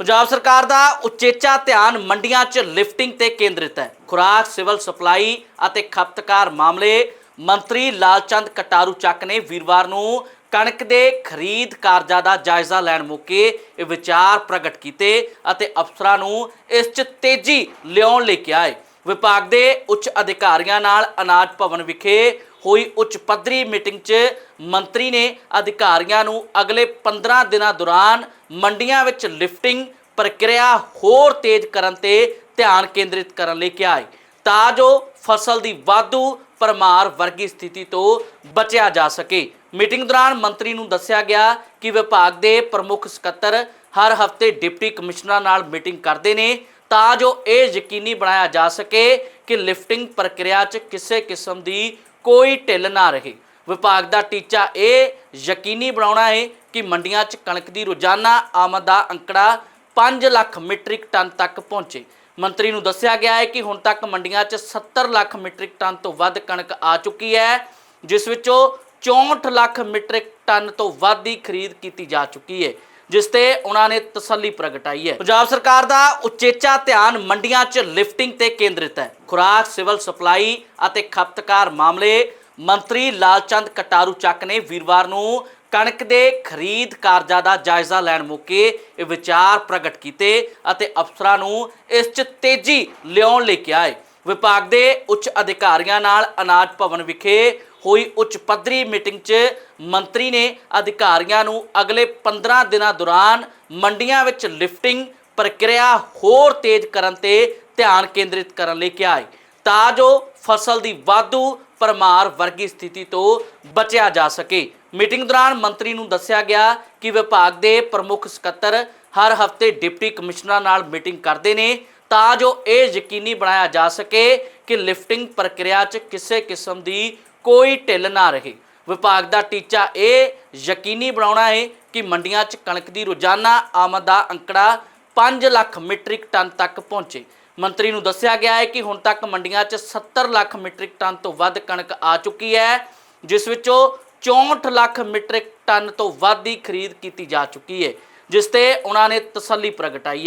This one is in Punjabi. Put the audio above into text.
ਪੰਜਾਬ ਸਰਕਾਰ ਦਾ ਉਚੇਚਾ ਧਿਆਨ ਮੰਡੀਆਂ 'ਚ ਲਿਫਟਿੰਗ ਤੇ ਕੇਂਦਰਿਤ ਹੈ। ਖੁਰਾਕ, ਸਿਵਲ ਸਪਲਾਈ ਅਤੇ ਖਪਤਕਾਰ ਮਾਮਲੇ ਮੰਤਰੀ ਲਾਲਚੰਦ ਕਟਾਰੂ ਚੱਕ ਨੇ ਵੀਰਵਾਰ ਨੂੰ ਕਣਕ ਦੇ ਖਰੀਦ ਕਾਰਜਾਂ ਦਾ ਜਾਇਜ਼ਾ ਲੈਣ ਮੌਕੇ ਇਹ ਵਿਚਾਰ ਪ੍ਰਗਟ ਕੀਤੇ ਅਤੇ ਅਫਸਰਾਂ ਨੂੰ ਇਸ 'ਚ ਤੇਜ਼ੀ ਲਿਆਉਣ ਲਈ ਕਿਹਾ ਹੈ। ਵਿਭਾਗ ਦੇ ਉੱਚ ਅਧਿਕਾਰੀਆਂ ਨਾਲ ਅਨਾਜ ਭਵਨ ਵਿਖੇ ਹੋਈ ਉੱਚ ਪੱਧਰੀ ਮੀਟਿੰਗ 'ਚ ਮੰਤਰੀ ਨੇ ਅਧਿਕਾਰੀਆਂ ਨੂੰ ਅਗਲੇ 15 ਦਿਨਾਂ ਦੌਰਾਨ ਮੰਡੀਆਂ ਵਿੱਚ ਲਿਫਟਿੰਗ ਪ੍ਰਕਿਰਿਆ ਹੋਰ ਤੇਜ਼ ਕਰਨ ਤੇ ਧਿਆਨ ਕੇਂਦਰਿਤ ਕਰਨ ਲਈ ਕਿਹਾ ਹੈ। ਤਾਂ ਜੋ ਫਸਲ ਦੀ ਵਾਧੂ ਪਰਮਾਰ ਵਰਗੀ ਸਥਿਤੀ ਤੋਂ ਬਚਿਆ ਜਾ ਸਕੇ। ਮੀਟਿੰਗ ਦੌਰਾਨ ਮੰਤਰੀ ਨੂੰ ਦੱਸਿਆ ਗਿਆ ਕਿ ਵਿਭਾਗ ਦੇ ਪ੍ਰਮੁੱਖ ਸਕੱਤਰ ਹਰ ਹਫ਼ਤੇ ਡਿਪਟੀ ਕਮਿਸ਼ਨਰਾਂ ਨਾਲ ਮੀਟਿੰਗ ਕਰਦੇ ਨੇ। ਤਾਂ ਜੋ ਇਹ ਯਕੀਨੀ ਬਣਾਇਆ ਜਾ ਸਕੇ ਕਿ ਲਿਫਟਿੰਗ ਪ੍ਰਕਿਰਿਆ 'ਚ ਕਿਸੇ ਕਿਸਮ ਦੀ ਕੋਈ ਢਿੱਲ ਨਾ ਰਹੇ। ਵਿਭਾਗ ਦਾ ਟੀਚਾ ਇਹ ਯਕੀਨੀ ਬਣਾਉਣਾ ਹੈ ਕਿ ਮੰਡੀਆਂ 'ਚ ਕਣਕ ਦੀ ਰੋਜ਼ਾਨਾ ਆਮਦ ਦਾ ਅੰਕੜਾ 5 ਲੱਖ ਮੀਟ੍ਰਿਕ ਟਨ ਤੱਕ ਪਹੁੰਚੇ। ਮੰਤਰੀ ਨੂੰ ਦੱਸਿਆ ਗਿਆ ਹੈ ਕਿ ਹੁਣ ਤੱਕ ਮੰਡੀਆਂ 'ਚ 70 ਲੱਖ ਮੀਟ੍ਰਿਕ ਟਨ ਤੋਂ ਵੱਧ ਕਣਕ ਆ ਚੁੱਕੀ ਹੈ, ਜਿਸ ਵਿੱਚੋਂ 64 ਲੱਖ ਮੀਟ੍ਰਿਕ ਟਨ ਤੋਂ ਵੱਧ ਦੀ ਖਰੀਦ ਕੀਤੀ ਜਾ ਚੁੱਕੀ ਹੈ। ਜਿਸ ਤੇ ਉਹਨਾਂ ਨੇ ਤਸੱਲੀ ਪ੍ਰਗਟਾਈ ਹੈ। ਪੰਜਾਬ ਸਰਕਾਰ ਦਾ ਉਚੇਚਾ ਧਿਆਨ ਮੰਡੀਆਂ 'ਚ ਲਿਫਟਿੰਗ ਤੇ ਕੇਂਦਰਿਤ ਹੈ। ਖੁਰਾਕ, ਸਿਵਲ ਸਪਲਾਈ ਅਤੇ ਖਪਤਕਾਰ ਮਾਮਲੇ ਮੰਤਰੀ ਲਾਲਚੰਦ ਕਟਾਰੂ ਚੱਕ ਨੇ ਵੀਰਵਾਰ ਨੂੰ ਕਣਕ ਦੇ ਖਰੀਦ ਕਾਰਜਾਂ ਦਾ ਜਾਇਜ਼ਾ ਲੈਣ ਮੌਕੇ ਇਹ ਵਿਚਾਰ ਪ੍ਰਗਟ ਕੀਤੇ ਅਤੇ ਅਫਸਰਾਂ ਨੂੰ ਇਸ 'ਚ ਤੇਜ਼ੀ ਲਿਆਉਣ ਲਈ ਕਿਹਾ ਹੈ। ਵਿਭਾਗ ਦੇ ਉੱਚ ਅਧਿਕਾਰੀਆਂ ਨਾਲ ਅਨਾਜ ਭਵਨ ਵਿਖੇ ਹੋਈ ਉੱਚ ਪੱਧਰੀ ਮੀਟਿੰਗ 'ਚ ਮੰਤਰੀ ਨੇ ਅਧਿਕਾਰੀਆਂ ਨੂੰ ਅਗਲੇ 15 ਦਿਨਾਂ ਦੌਰਾਨ ਮੰਡੀਆਂ ਵਿੱਚ ਲਿਫਟਿੰਗ ਪ੍ਰਕਿਰਿਆ ਹੋਰ ਤੇਜ਼ ਕਰਨ ਤੇ ਧਿਆਨ ਕੇਂਦਰਿਤ ਕਰਨ ਲਈ ਕਿਹਾ ਹੈ। ਤਾਂ ਜੋ ਫਸਲ ਦੀ ਵਾਧੂ ਪਰਮਾਰ ਵਰਗੀ ਸਥਿਤੀ ਤੋਂ ਬਚਿਆ ਜਾ ਸਕੇ। ਮੀਟਿੰਗ ਦੌਰਾਨ ਮੰਤਰੀ ਨੂੰ ਦੱਸਿਆ ਗਿਆ ਕਿ ਵਿਭਾਗ ਦੇ ਪ੍ਰਮੁੱਖ ਸਕੱਤਰ ਹਰ ਹਫ਼ਤੇ ਡਿਪਟੀ ਕਮਿਸ਼ਨਰਾਂ ਨਾਲ ਮੀਟਿੰਗ ਕਰਦੇ ਨੇ। ਤਾਂ ਜੋ ਇਹ ਯਕੀਨੀ ਬਣਾਇਆ ਜਾ ਸਕੇ ਕਿ ਲਿਫਟਿੰਗ ਪ੍ਰਕਿਰਿਆ 'ਚ ਕਿਸੇ ਕਿਸਮ ਦੀ ਕੋਈ ਢਿੱਲ ਨਾ ਰਹੇ। ਵਿਭਾਗ ਦਾ ਟੀਚਾ ਇਹ ਯਕੀਨੀ ਬਣਾਉਣਾ ਹੈ ਕਿ ਮੰਡੀਆਂ 'ਚ ਕਣਕ ਦੀ ਰੋਜ਼ਾਨਾ ਆਮਦ ਦਾ ਅੰਕੜਾ 5 ਲੱਖ ਮੀਟ੍ਰਿਕ ਟਨ ਤੱਕ ਪਹੁੰਚੇ। ਮੰਤਰੀ ਨੂੰ ਦੱਸਿਆ ਗਿਆ ਹੈ ਕਿ ਹੁਣ ਤੱਕ ਮੰਡੀਆਂ 'ਚ 70 ਲੱਖ ਮੀਟ੍ਰਿਕ ਟਨ ਤੋਂ ਵੱਧ ਕਣਕ ਆ ਚੁੱਕੀ ਹੈ, ਜਿਸ ਵਿੱਚੋਂ 64 ਲੱਖ ਮੀਟ੍ਰਿਕ ਟਨ ਤੋਂ ਵੱਧ ਦੀ ਖਰੀਦ ਕੀਤੀ ਜਾ ਚੁੱਕੀ ਹੈ, ਜਿਸ ਤੇ ਉਹਨਾਂ ਨੇ ਤਸੱਲੀ ਪ੍ਰਗਟਾਈ ਹੈ।